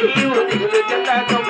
you, you look at that.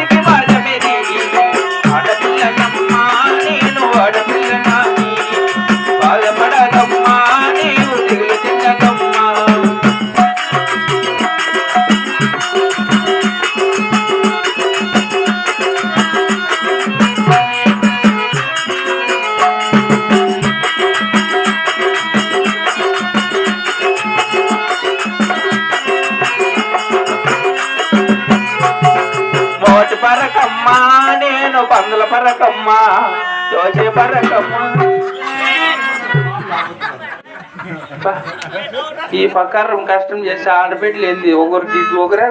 Vai, vai, vai. పరకమ్మ నేను పందుల పరకమ్మా దోసే పరకమ్మా. ఈ పక్కారం కష్టం చేసి ఆడబిడ్డలు ఏంది? ఒకరు తీసి ఒకరే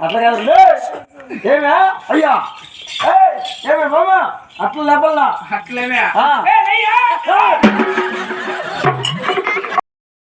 అట్లా కాదు. అట్లా లేపల్లా? అట్లేమే?